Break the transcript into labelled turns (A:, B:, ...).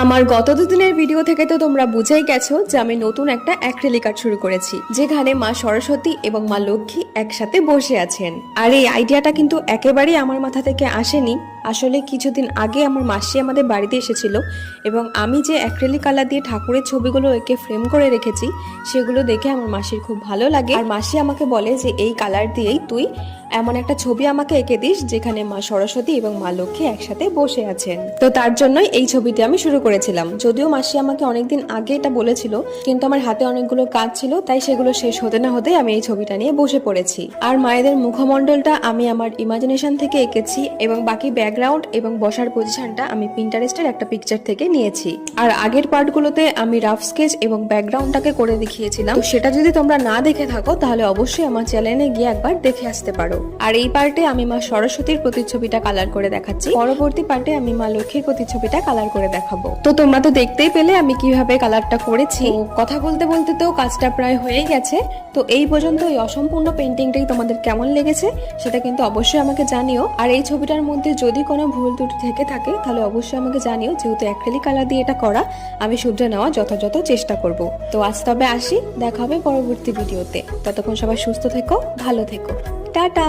A: আমার গত দুদিনের ভিডিও থেকে তো তোমরা বুঝেই গেছো যে আমি নতুন একটা অ্যাক্রেলিক আর্ট শুরু করেছি, যেখানে মা সরস্বতী এবং মা লক্ষ্মী একসাথে বসে আছেন। আর এই আইডিয়াটা কিন্তু একেবারেই আমার মাথা থেকে আসেনি। আসলে কিছুদিন আগে আমার মাসি আমাদের বাড়িতে এসেছিল এবং আমি যে অ্যাক্রেলিক কালার দিয়ে ঠাকুরের ছবিগুলো একে ফ্রেম করে রেখেছি, সেগুলো দেখে আমার মাসির খুব ভালো লাগে। আর মাসি আমাকে বলে যে, এই কালার দিয়েই তুই এমন একটা ছবি আমাকে এঁকে দিস যেখানে মা সরস্বতী এবং মা লক্ষ্মী একসাথে বসে আছেন। তো তার জন্যই এই ছবিটি আমি শুরু করেছিলাম। যদিও মাসি আমাকে অনেকদিন আগে এটা বলেছিল, কিন্তু আমার হাতে অনেকগুলো কাজ ছিল, তাই সেগুলো শেষ হতে না হতে আমি এই ছবিটা নিয়ে বসে পড়েছি। আর মায়েদের মুখমণ্ডলটা আমি আমার ইমাজিনেশন থেকে এঁকেছি এবং বাকি ব্যাকগ্রাউন্ড এবং বসার পজিশনটা আমি পিন্টারেস্টের একটা পিকচার থেকে নিয়েছি। আর আগের পার্টগুলোতে আমি রাফ স্কেচ এবং ব্যাকগ্রাউন্ডটাকে করে দেখিয়েছিলাম। সেটা যদি তোমরা না দেখে থাকো, তাহলে অবশ্যই আমার চ্যানেলে গিয়ে একবার দেখে আসতে পারো। আর এই পার্টে আমি মা সরস্বতীর প্রতিচ্ছবিটা কালার করে দেখাচ্ছি। পরবর্তী পার্টে আমি মা লক্ষ্মীর প্রতিচ্ছবিটা কালার করে দেখাবো। তো তোমরা তো দেখতেই পেলে আমি কীভাবে কালারটা করেছি। কথা বলতে বলতে তো কাজটা প্রায় হয়ে গেছে। তো এই পর্যন্ত এই অসম্পূর্ণ পেন্টিংটাই তোমাদের কেমন লেগেছে সেটা কিন্তু অবশ্যই আমাকে জানিও। আর এই ছবিটার মধ্যে যদি কোনো ভুল ত্রুটি থেকে থাকে তাহলে অবশ্যই আমাকে জানিও, যেহেতু অ্যাক্রেলিক কালার দিয়ে এটা করা, আমি শুধরে নেওয়ার যথাযথ চেষ্টা করব। তো আজ তবে আসি, দেখা হবে পরবর্তী ভিডিওতে ততক্ষণ সবাই সুস্থ থেকো, ভালো থেকো। টাটা।